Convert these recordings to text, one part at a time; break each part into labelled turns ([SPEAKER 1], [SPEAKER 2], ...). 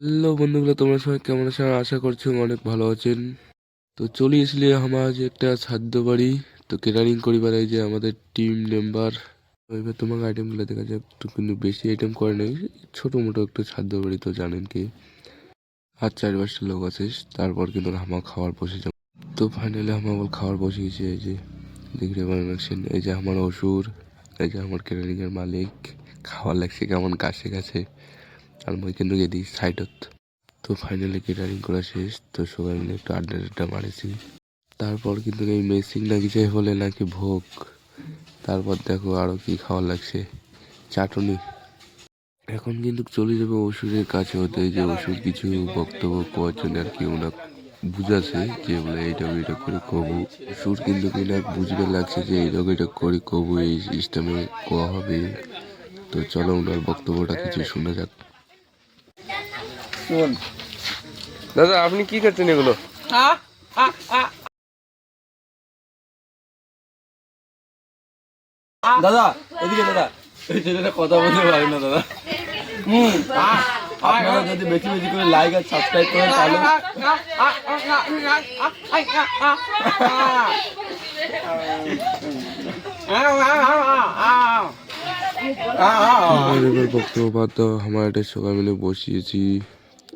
[SPEAKER 1] Hello বন্ধুগুলো, তোমরা সবাই কেমন আছো? আশা করছি অনেক ভালো আছেন। তো চলে আসলে আমার যে একটা খাদ্য বাড়ি। তো কেটারিং করিবার এই যে আমাদের টিম মেম্বার এবার তোমাকে আইটেমগুলো দেখা যায় একটু কিন্তু বেশি আইটেম করে নেই। ছোটো মোটো একটু খাদ্য বাড়ি তো জানেন কি? আর চার পাঁচটা লোক আছে, তারপর কিন্তু আমার খাওয়ার বসে যাব। তো ফাইনালি আমার বল খাওয়ার বসে গেছে, এই যে দেখতে পাচ্ছেন এই যে আমার অসুর, এই যে আমার কেটারিং এর মালিক খাওয়ার লাগছে কেমন কাছে কাছে। আর মই কিন্তু গেদি সাইডত তো ফাইনালি কেটারিং করা শেষ, তো সবাই মিলে একটু আড্ডা আড্ডা মারেছি। তারপর কিন্তু এই মেসিং নাকি যাই বলে নাকি ভোগ। তারপর দেখো আরও কি খাওয়ার লাগছে। চাটনি। এখন কিন্তু চলে যাবে ওষুধের কাছে হতে। যে ওষুধ কিছু বক্তব্য কোয়ার জন্য আর কি ওনার বুঝাছে যে বলে এইটা এটা করে কবু সুর কিন্তু কিনা বুঝতে লাগছে যে এইটা এটা করে কবু এই সিস্টেমে কোয়া হবে। তো চলো ওনার বক্তব্যটা কিছু শোনা যাক।
[SPEAKER 2] দাদা আপনি কি করছেন এগুলো?
[SPEAKER 3] দাদা এদিকে দাদা। এই ছেলেটা কথা বলতে পারে না দাদা। আপনারা যদি বেশি বেশি করে লাইক আর সাবস্ক্রাইব করেন তাহলে
[SPEAKER 1] আমার এবার বক্তব্য বাদ দাও আমার একটা সবাই মিলে বসিয়েছি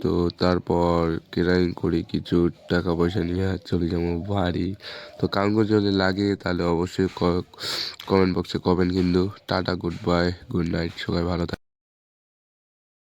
[SPEAKER 1] তো তারপর কেরাই করে কিছু টাকা পয়সা নিয়ে চলে যাব বাড়ি। তো কাঙ্গো যদি লাগে তাহলে অবশ্যই কমেন্ট বক্সে কমেন্ট কিন্তু। Tata good bye good night সবাই ভালো থাকে